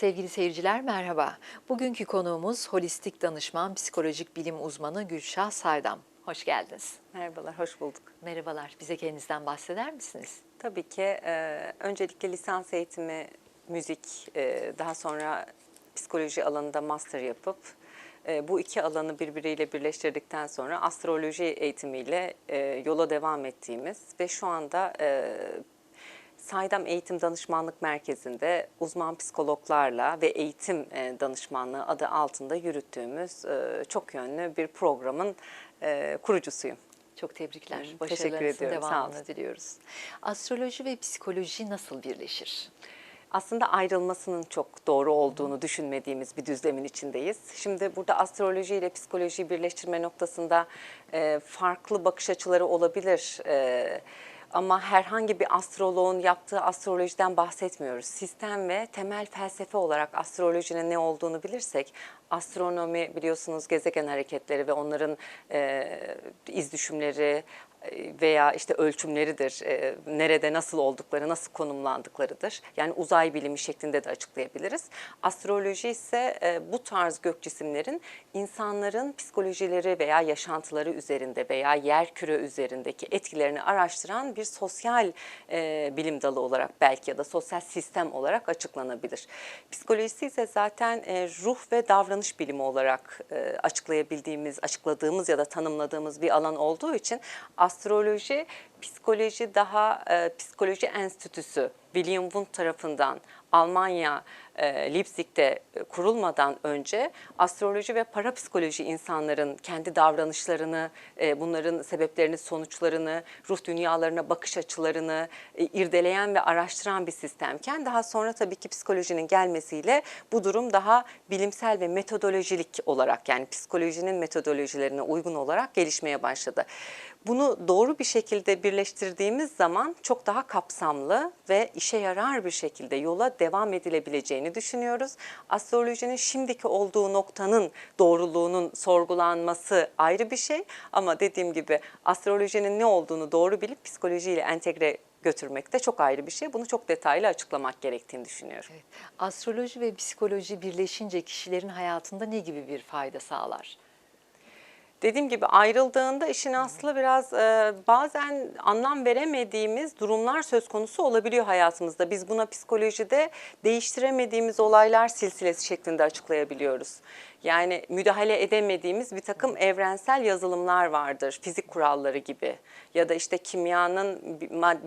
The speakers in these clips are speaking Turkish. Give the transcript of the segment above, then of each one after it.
Sevgili seyirciler merhaba. Bugünkü konuğumuz holistik danışman, psikolojik bilim uzmanı Gülşah Saydam. Hoş geldiniz. Merhabalar, hoş bulduk. Merhabalar. Bize kendinizden bahseder misiniz? Tabii ki e, öncelikle lisans eğitimi müzik, e, daha sonra psikoloji alanında master yapıp e, bu iki alanı birbiriyle birleştirdikten sonra astroloji eğitimiyle e, yola devam ettiğimiz ve şu anda e, Saydam Eğitim Danışmanlık Merkezi'nde uzman psikologlarla ve eğitim e, danışmanlığı adı altında yürüttüğümüz e, çok yönlü bir programın e, kurucusuyum. Çok tebrikler. Hı, teşekkür Başarılarınızın ediyorum, devamını diliyoruz. Astroloji ve psikoloji nasıl birleşir? aslında ayrılmasının çok doğru olduğunu düşünmediğimiz bir düzlemin içindeyiz. Şimdi burada astroloji ile psikolojiyi birleştirme noktasında e, farklı bakış açıları olabilir. E, ama herhangi bir astroloğun yaptığı astrolojiden bahsetmiyoruz. Sistem ve temel felsefe olarak astrolojinin ne olduğunu bilirsek, astronomi biliyorsunuz gezegen hareketleri ve onların e, iz düşümleri, veya işte ölçümleridir, e, nerede nasıl oldukları, nasıl konumlandıklarıdır. Yani uzay bilimi şeklinde de açıklayabiliriz. Astroloji ise e, bu tarz gök cisimlerin insanların psikolojileri veya yaşantıları üzerinde veya yer küre üzerindeki etkilerini araştıran bir sosyal e, bilim dalı olarak belki ya da sosyal sistem olarak açıklanabilir. Psikolojisi ise zaten e, ruh ve davranış bilimi olarak açıklayabildiğimiz, açıkladığımız ya da tanımladığımız bir alan olduğu için astroloji, psikoloji daha e, psikoloji enstitüsü William Wundt tarafından Almanya e, Leipzig'te e, kurulmadan önce astroloji ve parapsikoloji insanların kendi davranışlarını, e, bunların sebeplerini, sonuçlarını, ruh dünyalarına bakış açılarını e, irdeleyen ve araştıran bir sistemken daha sonra tabii ki psikolojinin gelmesiyle bu durum daha bilimsel ve metodolojilik olarak yani psikolojinin metodolojilerine uygun olarak gelişmeye başladı. Bunu doğru bir şekilde birleştirdiğimiz zaman çok daha kapsamlı ve işe yarar bir şekilde yola devam edilebileceğini düşünüyoruz. Astrolojinin şimdiki olduğu noktanın doğruluğunun sorgulanması ayrı bir şey ama dediğim gibi astrolojinin ne olduğunu doğru bilip psikolojiyle entegre götürmek de çok ayrı bir şey. Bunu çok detaylı açıklamak gerektiğini düşünüyorum. Evet. Astroloji ve psikoloji birleşince kişilerin hayatında ne gibi bir fayda sağlar? Dediğim gibi ayrıldığında işin aslı biraz e, bazen anlam veremediğimiz durumlar söz konusu olabiliyor hayatımızda. Biz buna psikolojide değiştiremediğimiz olaylar silsilesi şeklinde açıklayabiliyoruz. Yani müdahale edemediğimiz bir takım evrensel yazılımlar vardır. Fizik kuralları gibi ya da işte kimyanın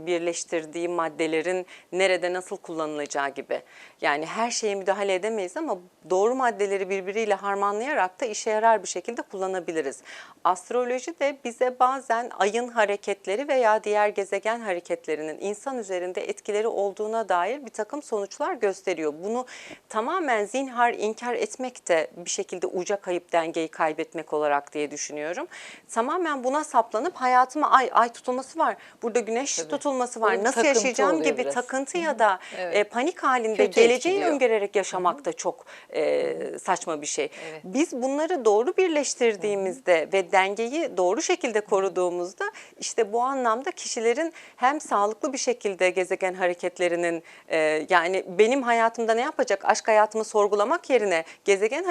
birleştirdiği maddelerin nerede nasıl kullanılacağı gibi. Yani her şeye müdahale edemeyiz ama doğru maddeleri birbiriyle harmanlayarak da işe yarar bir şekilde kullanabiliriz. Astroloji de bize bazen ayın hareketleri veya diğer gezegen hareketlerinin insan üzerinde etkileri olduğuna dair bir takım sonuçlar gösteriyor. Bunu tamamen zinhar inkar etmek de bir şekilde uca kayıp dengeyi kaybetmek olarak diye düşünüyorum. Tamamen buna saplanıp hayatıma ay ay tutulması var. Burada güneş Tabii. tutulması var. Bir Nasıl yaşayacağım gibi biraz. takıntı ya da Evet. e, panik halinde Kötü geleceği etkiliyor. öngörerek yaşamak da çok e, saçma bir şey. Evet. Biz bunları doğru birleştirdiğimizde ve dengeyi doğru şekilde koruduğumuzda işte bu anlamda kişilerin hem sağlıklı bir şekilde gezegen hareketlerinin e, yani benim hayatımda ne yapacak aşk hayatımı sorgulamak yerine gezegen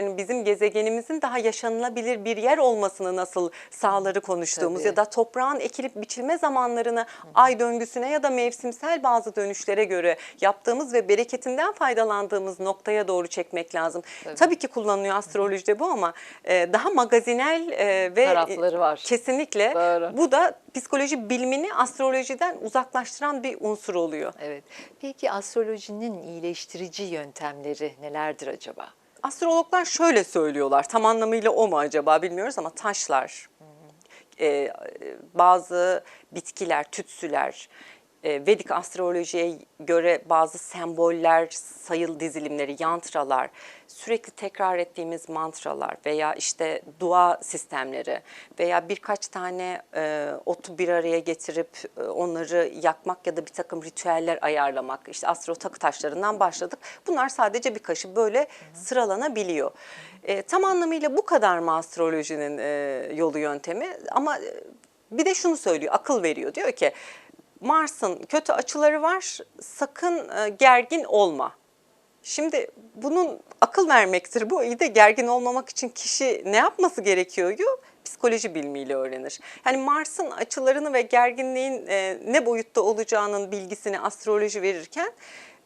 hareketlerinin bizim gezegenimizin daha yaşanılabilir bir yer olmasını nasıl sağları konuştuğumuz Tabii. ya da toprağın ekilip biçilme zamanlarını ay döngüsüne ya da mevsimsel bazı dönüşlere göre yaptığımız ve bereketinden faydalandığımız noktaya doğru çekmek lazım. Tabii. Tabii, ki kullanılıyor astrolojide bu ama e, daha magazinel e, ve Tarafları var. kesinlikle Doğru. bu da psikoloji bilimini astrolojiden uzaklaştıran bir unsur oluyor. Evet. Peki astrolojinin iyileştirici yöntemleri nelerdir acaba? Astrologlar şöyle söylüyorlar. Tam anlamıyla o mu acaba bilmiyoruz ama taşlar, e, bazı bitkiler, tütsüler, e, Vedik astrolojiye göre bazı semboller, sayıl dizilimleri, yantralar, sürekli tekrar ettiğimiz mantralar veya işte dua sistemleri veya birkaç tane e, otu bir araya getirip e, onları yakmak ya da bir takım ritüeller ayarlamak. İşte astro takı taşlarından başladık. Bunlar sadece birkaçı böyle sıralanabiliyor. E, tam anlamıyla bu kadar mı astrolojinin e, yolu yöntemi? Ama e, bir de şunu söylüyor, akıl veriyor. Diyor ki Mars'ın kötü açıları var, sakın e, gergin olma. Şimdi bunun akıl vermektir bu. İyi de gergin olmamak için kişi ne yapması gerekiyor? Psikoloji bilimiyle öğrenir. Yani Mars'ın açılarını ve gerginliğin e, ne boyutta olacağının bilgisini astroloji verirken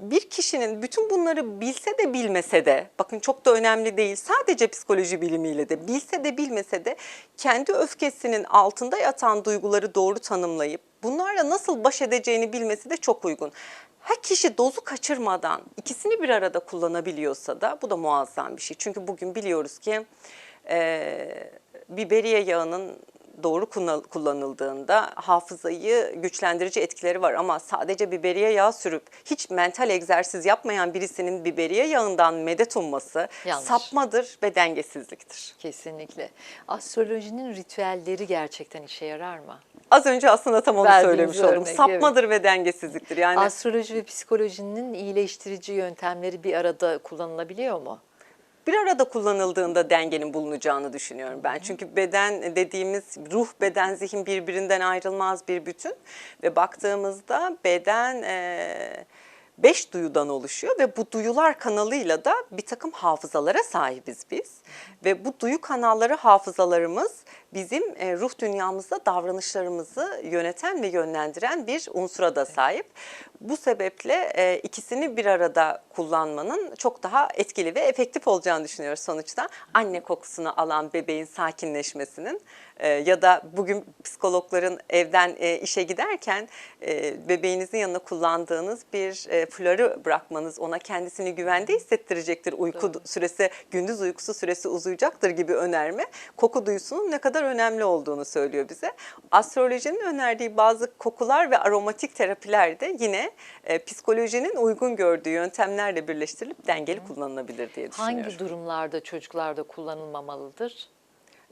bir kişinin bütün bunları bilse de bilmese de bakın çok da önemli değil sadece psikoloji bilimiyle de bilse de bilmese de kendi öfkesinin altında yatan duyguları doğru tanımlayıp bunlarla nasıl baş edeceğini bilmesi de çok uygun. Ha kişi dozu kaçırmadan ikisini bir arada kullanabiliyorsa da bu da muazzam bir şey. Çünkü bugün biliyoruz ki e, biberiye yağının doğru kullan- kullanıldığında hafızayı güçlendirici etkileri var ama sadece biberiye yağı sürüp hiç mental egzersiz yapmayan birisinin biberiye yağından medet umması Yanlış. sapmadır ve dengesizliktir. Kesinlikle. Astrolojinin ritüelleri gerçekten işe yarar mı? Az önce aslında tam onu Verdiğiniz söylemiş oldum. örnek, Sapmadır ve dengesizliktir. Yani Astroloji ve psikolojinin iyileştirici yöntemleri bir arada kullanılabiliyor mu? Bir arada kullanıldığında dengenin bulunacağını düşünüyorum ben. Çünkü beden dediğimiz ruh, beden, zihin birbirinden ayrılmaz bir bütün ve baktığımızda beden e, beş duyudan oluşuyor ve bu duyular kanalıyla da bir takım hafızalara sahibiz biz. Ve bu duyu kanalları hafızalarımız bizim e, ruh dünyamızda davranışlarımızı yöneten ve yönlendiren bir unsura da sahip. Bu sebeple e, ikisini bir arada kullanmanın çok daha etkili ve efektif olacağını düşünüyoruz sonuçta. Anne kokusunu alan bebeğin sakinleşmesinin e, ya da bugün psikologların evden e, işe giderken e, bebeğinizin yanına kullandığınız bir e, flörü bırakmanız ona kendisini güvende hissettirecektir. Uyku süresi, gündüz uykusu süresi uzayacaktır gibi önerme koku duyusunun ne kadar önemli olduğunu söylüyor bize. Astrolojinin önerdiği bazı kokular ve aromatik terapiler de yine e, psikolojinin uygun gördüğü yöntemlerle birleştirilip dengeli kullanılabilir diye düşünüyorum. Hangi durumlarda çocuklarda kullanılmamalıdır?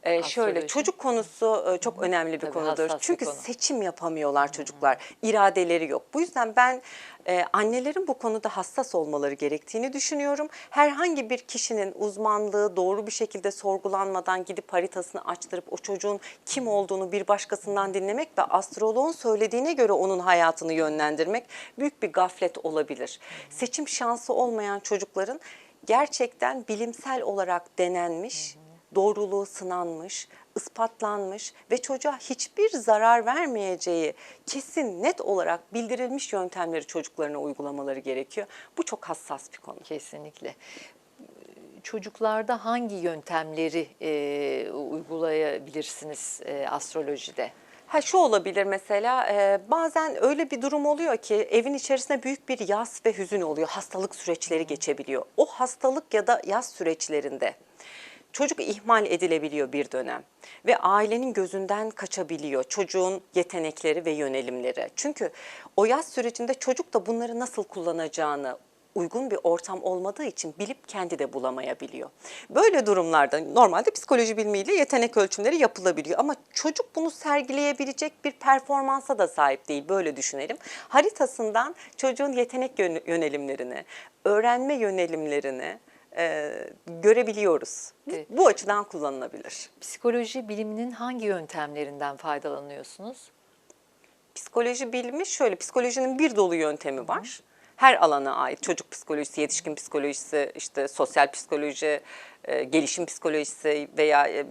Ee, şöyle çocuk konusu e, çok önemli bir Tabii, konudur. bir Çünkü konu. seçim yapamıyorlar çocuklar. İradeleri yok. Bu yüzden ben e, annelerin bu konuda hassas olmaları gerektiğini düşünüyorum. Herhangi bir kişinin uzmanlığı doğru bir şekilde sorgulanmadan gidip haritasını açtırıp o çocuğun kim olduğunu bir başkasından dinlemek ve astroloğun söylediğine göre onun hayatını yönlendirmek büyük bir gaflet olabilir. Seçim şansı olmayan çocukların gerçekten bilimsel olarak denenmiş, doğruluğu sınanmış, ispatlanmış ve çocuğa hiçbir zarar vermeyeceği kesin net olarak bildirilmiş yöntemleri çocuklarına uygulamaları gerekiyor. Bu çok hassas bir konu. Kesinlikle. Çocuklarda hangi yöntemleri e, uygulayabilirsiniz e, astrolojide? Ha şu olabilir mesela e, bazen öyle bir durum oluyor ki evin içerisinde büyük bir yas ve hüzün oluyor. Hastalık süreçleri geçebiliyor. O hastalık ya da yas süreçlerinde çocuk ihmal edilebiliyor bir dönem ve ailenin gözünden kaçabiliyor çocuğun yetenekleri ve yönelimleri. Çünkü o yaz sürecinde çocuk da bunları nasıl kullanacağını uygun bir ortam olmadığı için bilip kendi de bulamayabiliyor. Böyle durumlarda normalde psikoloji bilimiyle yetenek ölçümleri yapılabiliyor ama çocuk bunu sergileyebilecek bir performansa da sahip değil böyle düşünelim. Haritasından çocuğun yetenek yön- yönelimlerini, öğrenme yönelimlerini e, görebiliyoruz. Evet. Bu açıdan kullanılabilir. Psikoloji biliminin hangi yöntemlerinden faydalanıyorsunuz? Psikoloji bilimi şöyle, psikolojinin bir dolu yöntemi var. Her alana ait çocuk psikolojisi, yetişkin psikolojisi, işte sosyal psikoloji, e, gelişim psikolojisi veya e,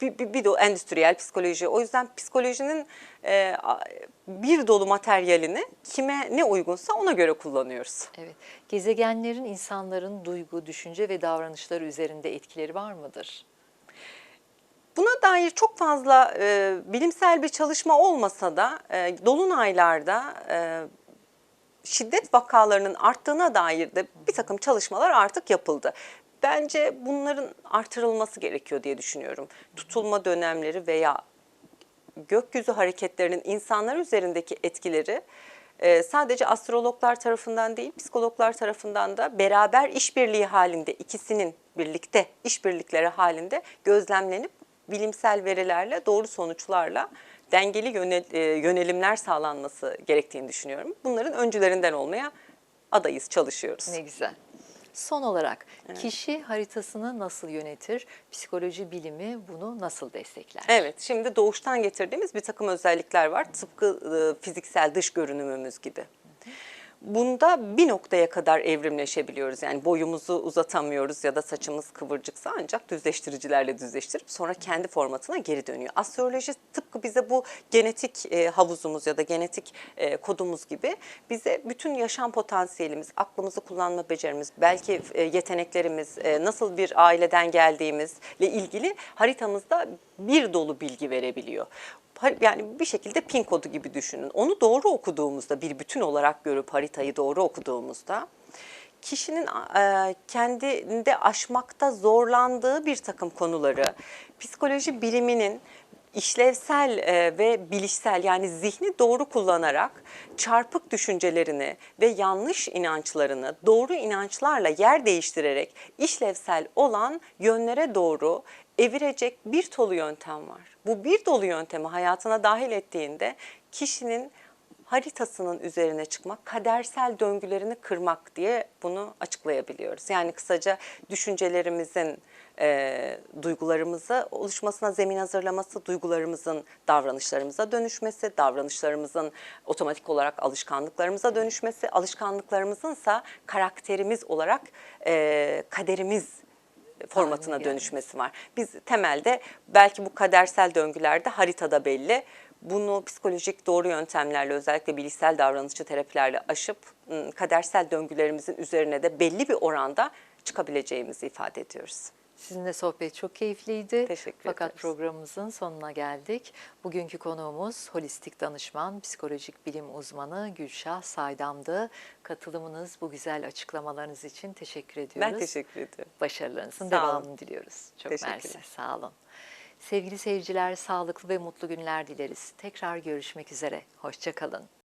bir, bir, bir dolu endüstriyel psikoloji. O yüzden psikolojinin e, bir dolu materyalini kime ne uygunsa ona göre kullanıyoruz. Evet. Gezegenlerin insanların duygu, düşünce ve davranışları üzerinde etkileri var mıdır? Buna dair çok fazla e, bilimsel bir çalışma olmasa da e, dolunaylarda e, şiddet vakalarının arttığına dair de bir takım çalışmalar artık yapıldı. Bence bunların artırılması gerekiyor diye düşünüyorum. Tutulma dönemleri veya gökyüzü hareketlerinin insanlar üzerindeki etkileri e, sadece astrologlar tarafından değil, psikologlar tarafından da beraber işbirliği halinde ikisinin birlikte işbirlikleri halinde gözlemlenip bilimsel verilerle, doğru sonuçlarla dengeli e, yönelimler sağlanması gerektiğini düşünüyorum. Bunların öncülerinden olmaya adayız, çalışıyoruz. Ne güzel. Son olarak kişi haritasını nasıl yönetir? Psikoloji bilimi bunu nasıl destekler? Evet, şimdi doğuştan getirdiğimiz bir takım özellikler var. Tıpkı e, fiziksel dış görünümümüz gibi. Bunda bir noktaya kadar evrimleşebiliyoruz. Yani boyumuzu uzatamıyoruz ya da saçımız kıvırcıksa ancak düzleştiricilerle düzleştirip sonra kendi formatına geri dönüyor. Astroloji tıpkı bize bu genetik e, havuzumuz ya da genetik e, kodumuz gibi bize bütün yaşam potansiyelimiz, aklımızı kullanma becerimiz, belki e, yeteneklerimiz, nasıl bir aileden geldiğimizle ilgili haritamızda bir dolu bilgi verebiliyor. Yani bir şekilde pin kodu gibi düşünün. Onu doğru okuduğumuzda, bir bütün olarak görüp haritayı doğru okuduğumuzda kişinin e, kendinde aşmakta zorlandığı bir takım konuları psikoloji biliminin işlevsel e, ve bilişsel yani zihni doğru kullanarak çarpık düşüncelerini ve yanlış inançlarını doğru inançlarla yer değiştirerek işlevsel olan yönlere doğru evirecek bir dolu yöntem var. Bu bir dolu yöntemi hayatına dahil ettiğinde kişinin haritasının üzerine çıkmak, kadersel döngülerini kırmak diye bunu açıklayabiliyoruz. Yani kısaca düşüncelerimizin e, duygularımızı oluşmasına zemin hazırlaması, duygularımızın davranışlarımıza dönüşmesi, davranışlarımızın otomatik olarak alışkanlıklarımıza dönüşmesi, alışkanlıklarımızınsa karakterimiz olarak e, kaderimiz formatına yani. dönüşmesi var. Biz temelde belki bu kadersel döngülerde haritada belli. Bunu psikolojik doğru yöntemlerle özellikle bilişsel davranışçı terapilerle aşıp ım, kadersel döngülerimizin üzerine de belli bir oranda çıkabileceğimizi ifade ediyoruz. Sizinle sohbet çok keyifliydi. Teşekkür Fakat ederiz. programımızın sonuna geldik. Bugünkü konuğumuz holistik danışman, psikolojik bilim uzmanı Gülşah Saydam'dı. Katılımınız, bu güzel açıklamalarınız için teşekkür ediyoruz. Ben teşekkür ediyorum. Başarılarınızın Sağ olun. devamını diliyoruz. Çok mersi. Sağ olun. Sevgili seyirciler, sağlıklı ve mutlu günler dileriz. Tekrar görüşmek üzere. Hoşçakalın.